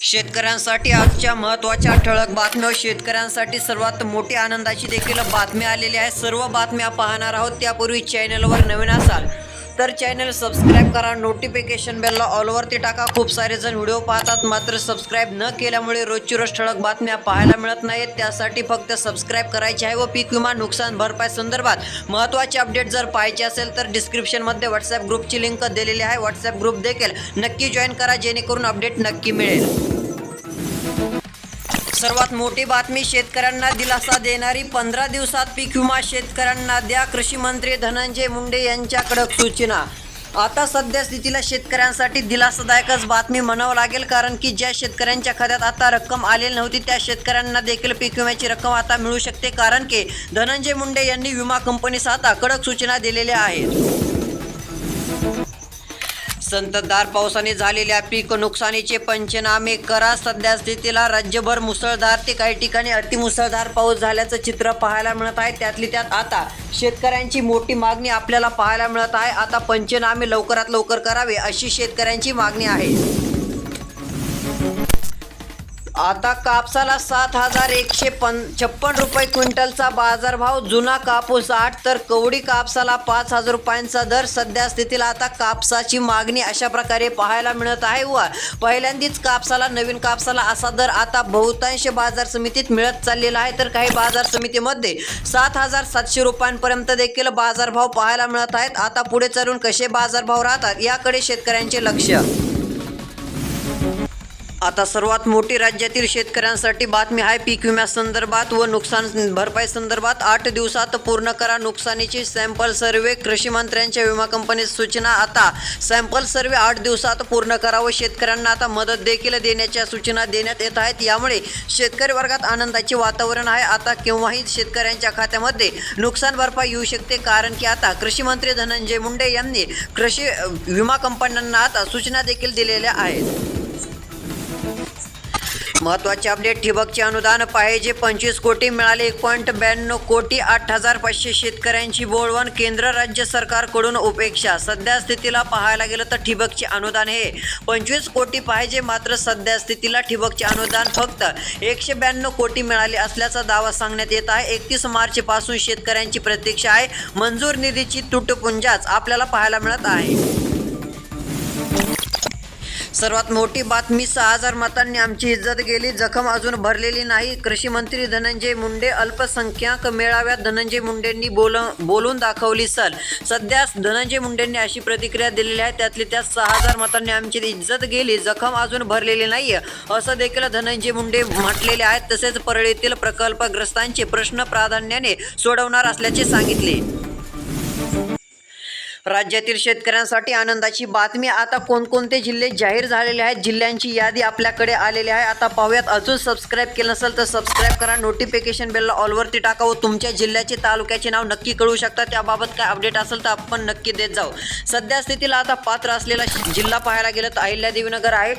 शेतकऱ्यांसाठी आजच्या महत्त्वाच्या ठळक बातम्या. शेतकऱ्यांसाठी सर्वात मोठी आनंदाची देखील बातमी आलेली आहे. सर्व बातम्या पाहणार आहोत त्यापूर्वी चॅनलवर नवीन असाल तर चॅनल सबस्क्राईब करा नोटिफिकेशन बेलला ऑलवरती टाका. खूप सारे जण व्हिडिओ पाहतात मात्र सबस्क्राईब न केल्यामुळे रोजची रोज ठळक बातम्या पाहायला मिळत नाहीत. त्यासाठी फक्त सबस्क्राईब करायचे आहे व पीक विमा नुकसान भरपाई संदर्भात महत्त्वाचे अपडेट जर पाहायचे असेल तर डिस्क्रिप्शनमध्ये व्हॉट्सॲप ग्रुपची लिंक दिलेली आहे. व्हॉट्सॲप ग्रुप देखील नक्की जॉईन करा जेणेकरून अपडेट नक्की मिळेल. सर्वात मोठी बातमी शेतकऱ्यांना दिलासा देणारी पंधरा दिवसात पीक विमा शेतकऱ्यांना द्या. कृषी मंत्री धनंजय मुंडे यांच्या कडक सूचना. आता सध्या स्थितीला शेतकऱ्यांसाठी दिलासादायकच बातमी म्हणावं लागेल कारण की ज्या शेतकऱ्यांच्या खात्यात आता रक्कम आलेली नव्हती त्या शेतकऱ्यांना देखील पीक विम्याची रक्कम आता मिळू शकते कारण की धनंजय मुंडे यांनी विमा कंपनीस आता कडक सूचना दिलेल्या आहेत. संततधार पावसाने झालेल्या पीक नुकसानीचे पंचनामे करा. सध्या स्थितीला राज्यभर मुसळधार ते काही ठिकाणी अतिमुसळधार पाऊस झाल्याचं चित्र पाहायला मिळत आहे. त्यातली त्यात आता शेतकऱ्यांची मोठी मागणी आपल्याला पाहायला मिळत आहे. आता पंचनामे लवकरात लवकर करावे अशी शेतकऱ्यांची मागणी आहे. आता कापसाला सात हजार एकशे पन छप्पन रुपये क्विंटलचा बाजारभाव. जुना कापूस आठ तर कवडी कापसाला पाच हजार रुपयांचा दर. सध्या स्थितीला आता कापसाची मागणी अशा प्रकारे पाहायला मिळत आहे व पहिल्यांदाच कापसाला नवीन कापसाला असा दर आता बहुतांश बाजार समितीत मिळत चाललेला आहे. तर काही बाजार समितीमध्ये सात हजार सातशे रुपयांपर्यंत देखील बाजारभाव पाहायला मिळत आहेत. आता पुढे चालून कसे बाजारभाव राहतात याकडे शेतकऱ्यांचे लक्ष. आता सर्वात मोठी राज्यातील शेतकऱ्यांसाठी बातमी आहे पीक विम्यासंदर्भात व नुकसान भरपाई संदर्भात. आठ दिवसात पूर्ण करा नुकसानीची सॅम्पल सर्वे कृषी मंत्र्यांच्या विमा कंपनीत सूचना. आता सॅम्पल सर्वे आठ दिवसात पूर्ण करा व शेतकऱ्यांना आता मदत देखील देण्याच्या सूचना देण्यात येत आहेत. यामुळे शेतकरी वर्गात आनंदाचे वातावरण आहे. आता केव्हाही शेतकऱ्यांच्या खात्यामध्ये नुकसान भरपाई येऊ शकते कारण की आता कृषी मंत्री धनंजय मुंडे यांनी कृषी विमा कंपन्यांना आता सूचना देखील दिलेल्या आहेत. महत्त्वाचे अपडेट ठिबकचे अनुदान पाहिजे पंचवीस कोटी मिळाले एक पॉईंट ब्याण्णव कोटी आठ हजार पाचशे शेतकऱ्यांची बोळवण केंद्र राज्य सरकारकडून उपेक्षा. सध्या स्थितीला पाहायला गेलं तर ठिबकचे अनुदान हे पंचवीस कोटी पाहिजे मात्र सध्या स्थितीला ठिबकचे अनुदान फक्त एकशे ब्याण्णव कोटी मिळाले असल्याचा दावा सांगण्यात येत आहे. एकतीस मार्चपासून शेतकऱ्यांची प्रतीक्षा आहे. मंजूर निधीची तुटपुंजाच आपल्याला पाहायला मिळत आहे. सर्वात मोठी बातमी सहा हजार मतांनी आमची इज्जत गेली जखम अजून भरलेली नाही. कृषी मंत्री धनंजय मुंडे अल्पसंख्याक मेळाव्यात धनंजय मुंडेंनी बोल बोलून दाखवली सल. सध्या धनंजय मुंडेंनी अशी प्रतिक्रिया दिलेली आहे त्यातली त्यात सहा हजार मतांनी आमची इज्जत गेली जखम अजून भरलेली नाही असं देखील धनंजय मुंडे म्हटलेले आहेत. तसेच परळीतील प्रकल्पग्रस्तांचे प्रश्न प्राधान्याने सोडवणार असल्याचे सांगितले. राज्यातील शेतकऱ्यांसाठी आनंदाची बातमी. आता कोणकोणते जिल्हे जाहीर झालेले आहेत? जिल्ह्यांची यादी आपल्याकडे आलेली आहे. आता पाहूयात. अजून सबस्क्राईब केलं नसेल तर सबस्क्राईब करा. नोटिफिकेशन बेलला ऑलवरती टाका व तुमच्या जिल्ह्याचे तालुक्याचे नाव नक्की कळू शकता. त्याबाबत काय अपडेट असेल तर आपण नक्की देत जाऊ. सध्या स्थितीला आता पात्र असलेला जिल्हा पाहायला गेलं तर अहिल्यादेवीनगर आहे.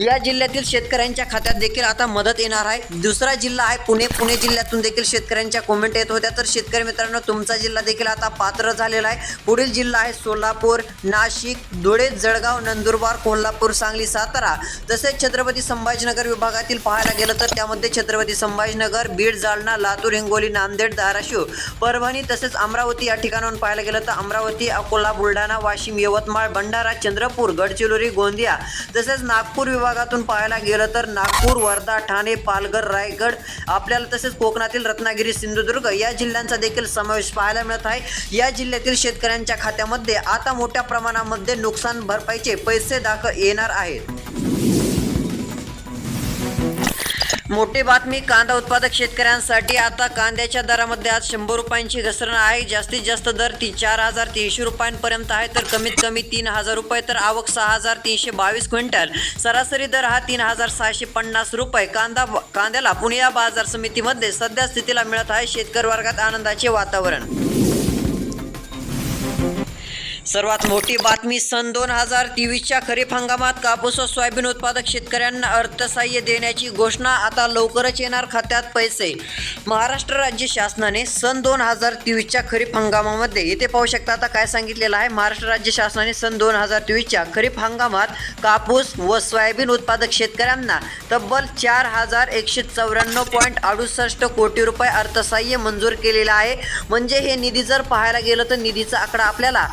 या जिल्ह्यातील शेतकऱ्यांच्या खात्यात देखील आता मदत येणार आहे. दुसरा जिल्हा आहे पुणे. पुणे जिल्ह्यातून देखील शेतकऱ्यांच्या कमेंट येत होत्या. तर शेतकरी मित्रांनो तुमचा जिल्हा देखील आता पात्र झालेला आहे. पुढील जिल्हा आहे सोलापूर नाशिक धुळे जळगाव नंदुरबार कोल्हापूर सांगली सातारा. तसेच छत्रपती संभाजीनगर विभागातील पाहायला गेलं तर त्यामध्ये छत्रपती संभाजीनगर बीड जालना लातूर हिंगोली नांदेड धाराशिव परभणी तसेच अमरावती या ठिकाणाहून पाहायला गेलं तर अमरावती अकोला बुलढाणा वाशिम यवतमाळ भंडारा चंद्रपूर गडचिरोली गोंदिया तसेच नागपूर विभाग भागातून पाहायला गेलं तर नागपूर वर्धा ठाणे पालघर रायगड आपल्याला तसेच कोकणातील रत्नागिरी सिंधुदुर्ग या जिल्ह्यांचा देखील समावेश पाहायला मिळत आहे. या जिल्ह्यातील शेतकऱ्यांच्या खात्यामध्ये आता मोठ्या प्रमाणामध्ये नुकसान भरपाईचे पैसे दाख येणार आहेत. मोठी बातमी कांदा उत्पादक शेतकऱ्यांसाठी आता कांद्याच्या दरामध्ये आज शंभर रुपयांची घसरण आहे. जास्तीत जास्त दर ती चार हजार तीनशे रुपयांपर्यंत आहे तर कमीत कमी तीन हजार रुपये तर आवक सहा हजार तीनशे बावीस क्विंटल. सरासरी दर हा तीन हजार सहाशे पन्नास रुपये. कांदा कांद्याला पुणे या बाजार समितीमध्ये सध्या स्थितीला मिळत आहे. शेतकरी वर्गात आनंदाचे वातावरण. सर्वात मोठी बातमी सन दोन हजार तेवीसच्या खरीप हंगामात कापूस व सोयाबीन उत्पादक शेतकऱ्यांना अर्थसहाय्य देण्याची घोषणा आता लवकरच येणार खात्यात पैसे. महाराष्ट्र राज्य शासनाने सन दोन हजार तेवीसच्या खरीप हंगामामध्ये येथे पाहू शकता आता काय सांगितलेलं आहे महाराष्ट्र राज्य शासनाने सन दोन हजार तेवीसच्या खरीप हंगामात कापूस व सोयाबीन उत्पादक शेतकऱ्यांना तब्बल चार हजार एकशे चौऱ्याण्णव पॉईंट अडुसष्ट कोटी रुपये अर्थसहाय्य मंजूर केलेलं आहे. म्हणजे हे निधी जर पाहायला गेलं तर निधीचा आकडा आपल्याला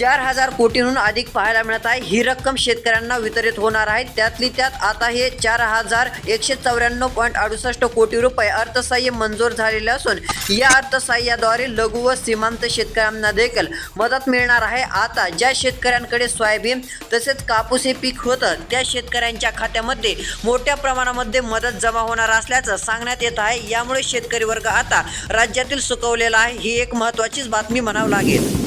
चार हजार कोटींहून अधिक पाहायला मिळत आहे. ही रक्कम शेतकऱ्यांना वितरित होणार आहे. त्यातली त्यात आता हे चार हजार एकशे चौऱ्याण्णव पॉईंट अडुसष्ट कोटी रुपये अर्थसहाय्य मंजूर झालेले असून या अर्थसहाय्याद्वारे लघु व सीमांत शेतकऱ्यांना देखील मदत मिळणार आहे. आता ज्या शेतकऱ्यांकडे सोयाबीन तसेच कापूस हे पीक होतं त्या शेतकऱ्यांच्या खात्यामध्ये मोठ्या प्रमाणामध्ये मदत जमा होणार असल्याचं सांगण्यात येत आहे. यामुळे शेतकरी वर्ग आता राज्यातील सुकवलेला आहे. ही एक महत्त्वाचीच बातमी म्हणावं लागेल.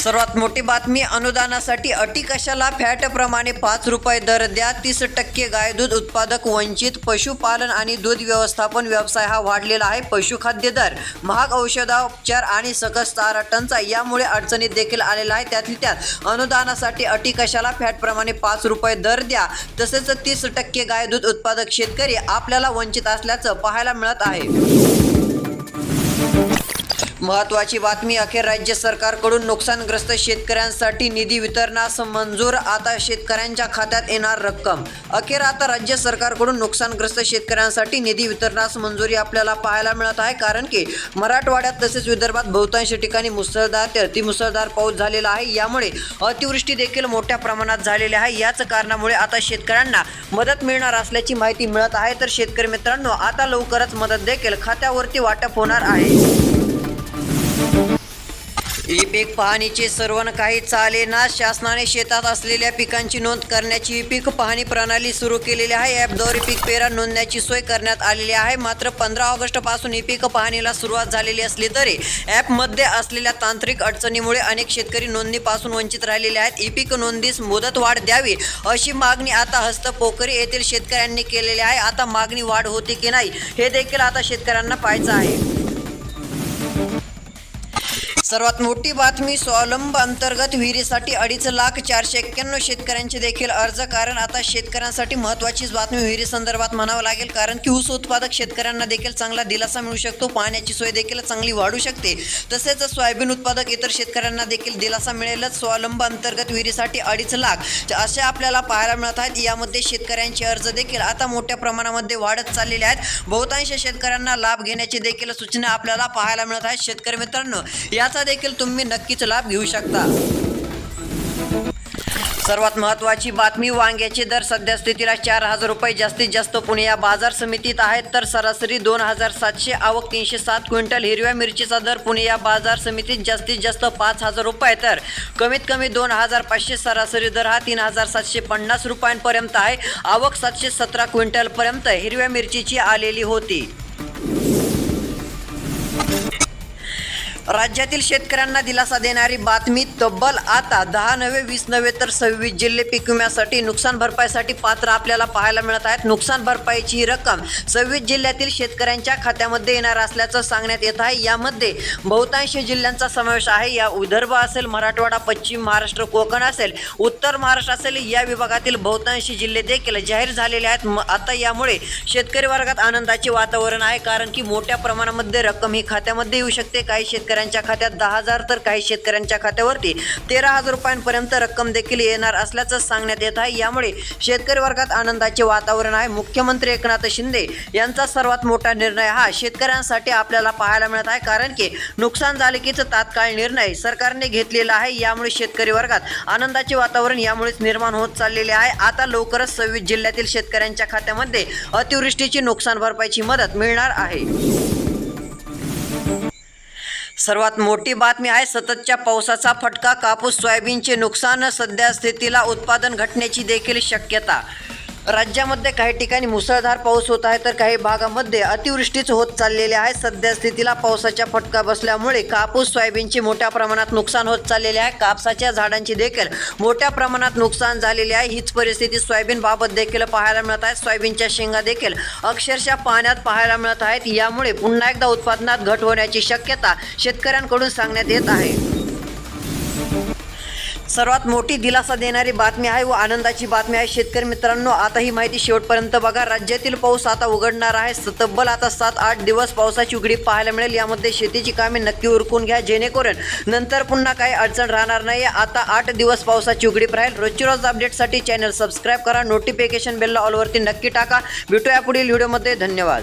सर्वात मोठी बातमी अनुदानासाठी अटी कशाला? फॅटप्रमाणे पाच रुपये दर द्या तीस टक्के गाय दूध उत्पादक वंचित पशुपालन आणि दूध व्यवस्थापन व्यवसाय हा वाढलेला आहे. पशुखाद्य दर महाग औषधोपचार आणि सकस चारा टंचाई यामुळे अडचणीत देखील आलेला आहे. त्यातली त्यात अनुदानासाठी अटी कशाला? फॅटप्रमाणे पाच रुपये दर द्या तसेच तीस टक्के गाय दूध उत्पादक शेतकरी आपल्याला वंचित असल्याचं पाहायला मिळत आहे. महत्वाची बातमी अखेर राज्य सरकारकडून नुकसानग्रस्त शेतकऱ्यांसाठी निधी वितरणास मंजूर आता शेतकऱ्यांच्या खात्यात येणार रक्कम. अखेर आता राज्य सरकारकडून नुकसानग्रस्त शेतकऱ्यांसाठी निधी वितरणास मंजुरी आपल्याला पाहायला मिळत आहे कारण की मराठवाड्यात तसेच विदर्भात बहुतांश ठिकाणी मुसळधार ते अतिमुसळधार पाऊस झालेला आहे. यामुळे अतिवृष्टी देखील मोठ्या प्रमाणात झालेली आहे. याच कारणामुळे आता शेतकऱ्यांना मदत मिळणार असल्याची माहिती मिळत आहे. तर शेतकरी मित्रांनो आता लवकरच मदत देखील खात्यावरती वाटप होणार आहे. ई पीक पाहणीचे सर्व काही काही चालेना शासनाने शेतात असलेल्या पिकांची नोंद करण्याची ई पीक पाहणी प्रणाली सुरू केलेली आहे. ॲपद्वारे पीक पेरा नोंदण्याची सोय करण्यात आलेली आहे. मात्र पंधरा ऑगस्टपासून ई पीक पाहणीला सुरुवात झालेली असली तरी ॲपमध्ये असलेल्या तांत्रिक अडचणीमुळे अनेक शेतकरी नोंदणीपासून वंचित राहिलेले आहेत. ई पीक नोंदीस मुदतवाढ द्यावी अशी मागणी आता हस्तपोखरी येथील शेतकऱ्यांनी केलेली आहे. आता मागणी वाढ होते की नाही हे देखील आता शेतकऱ्यांना पाहायचं आहे. सर्वात मोठी बातमी स्वावलंब अंतर्गत विहिरीसाठी अडीच लाख चारशे एक्क्याण्णव शेतकऱ्यांचे देखील अर्ज कारण आता शेतकऱ्यांसाठी महत्त्वाचीच बातमी विहिरी संदर्भात म्हणावं लागेल कारण की ऊस उत्पादक शेतकऱ्यांना देखील चांगला दिलासा मिळू शकतो पाण्याची सोय देखील चांगली वाढू शकते. तसेच सोयाबीन उत्पादक इतर शेतकऱ्यांना देखील दिलासा मिळेलच स्वावलंब अंतर्गत विहिरीसाठी अडीच लाख. असे आपल्याला पाहायला मिळत आहेत यामध्ये शेतकऱ्यांचे अर्ज देखील आता मोठ्या प्रमाणामध्ये वाढत चाललेले आहेत. बहुतांश शेतकऱ्यांना लाभ घेण्याची देखील सूचना आपल्याला पाहायला मिळत आहेत. शेतकरी मित्रांनो याचा देखील तुम्ही नक्कीच लाभ घेऊ शकता. सर्वात महत्त्वाची बातमी वांग्याचे दर सध्या स्थितीला चार हजार रुपये जास्तीत जास्त. पुणे या बाजार समितीत आहेत तर सरासरी दोन हजार सातशे आवक तीनशे सात क्विंटल हिरव्या मिरचीचा दर पुणे या बाजार समितीत जास्तीत जास्त पाच हजार रुपये तर कमीत कमी दोन हजार पाचशे सरासरी दर हा तीन हजार सातशे पन्नास रुपयांपर्यंत आहे. आवक सातशे सतरा क्विंटलपर्यंत हिरव्या मिरचीची आलेली होती. राज्यातील शेतकऱ्यांना दिलासा देणारी बातमी तब्बल आता दहा नव्हे वीस नव्हे तर सव्वीस जिल्हे पीक विम्यासाठी नुकसान भरपाईसाठी पात्र आपल्याला पाहायला मिळत आहेत. नुकसान भरपाईची ही रक्कम सव्वीस जिल्ह्यातील शेतकऱ्यांच्या खात्यामध्ये येणार असल्याचं सांगण्यात येत आहे. यामध्ये बहुतांश जिल्ह्यांचा समावेश आहे. या विदर्भ असेल मराठवाडा पश्चिम महाराष्ट्र कोकण असेल उत्तर महाराष्ट्र असेल या विभागातील बहुतांश जिल्हे देखील जाहीर झालेले आहेत. म- आता यामुळे शेतकरी वर्गात आनंदाचे वातावरण आहे कारण की मोठ्या प्रमाणामध्ये रक्कम ही खात्यामध्ये येऊ शकते. काही शेतकऱ्यांच्या खात्यात दहा हजार तर काही शेतकऱ्यांच्या खात्यावरती तेरा हजार रुपयांपर्यंत रक्कम देखील येणार असल्याचं सांगण्यात येत आहे. यामुळे शेतकरी वर्गात आनंदाचे वातावरण आहे. मुख्यमंत्री एकनाथ शिंदे यांचा सर्वात मोठा निर्णय हा शेतकऱ्यांसाठी आपल्याला पाहायला मिळत आहे. कारण की नुकसान झाले कीच तात्काळ निर्णय सरकारने घेतलेला आहे. यामुळे शेतकरी वर्गात आनंदाचे वातावरण यामुळेच निर्माण होत चाललेले आहे. आता लवकरच सव्वीस जिल्ह्यातील शेतकऱ्यांच्या खात्यामध्ये अतिवृष्टीची नुकसान भरपाईची मदत मिळणार आहे. सर्वात मोठी बातमी आहे सततच्या पावसाचा फटका कापूस सोयाबीनचे नुकसान सध्या स्थितीला उत्पादन घटण्याची देखील शक्यता. राज्यामध्ये काही ठिकाणी मुसळधार पाऊस होत आहे तर काही भागामध्ये अतिवृष्टीच होत चाललेली आहे. सध्या स्थितीला पावसाचा फटका बसल्यामुळे कापूस सोयाबीनची मोठ्या प्रमाणात नुकसान होत चाललेले आहे. कापसाच्या झाडांची देखील मोठ्या प्रमाणात नुकसान झालेली आहे. हीच परिस्थिती सोयाबीन बाबत देखील पाहायला मिळत आहे. सोयाबीनच्या शेंगा देखील अक्षरशः पाण्यात पाहायला मिळत आहेत. यामुळे पुन्हा एकदा उत्पादनात घट होण्याची शक्यता शेतकऱ्यांकडून सांगण्यात येत आहे. सर्वात मोठी दिलासा देणारी बातमी आहे व आनंदाची बातमी आहे. शेतकरी मित्रांनो आता ही माहिती शेवटपर्यंत बघा. राज्यातील पाऊस आता उघडणार आहे. तब्बल आता सात आठ दिवस पावसाची उघडी पाहायला मिळेल. यामध्ये शेतीची कामे नक्की उरकून घ्या. जेणेकरून नंतर पुन्हा काही अडचण राहणार नाही आता आठ दिवस पावसाची उघडीप राहील. रोजची रोज अपडेटसाठी चॅनल सबस्क्राईब करा. नोटिफिकेशन बेलला ऑलवरती नक्की टाका. भेटूया पुढील व्हिडिओमध्ये. धन्यवाद.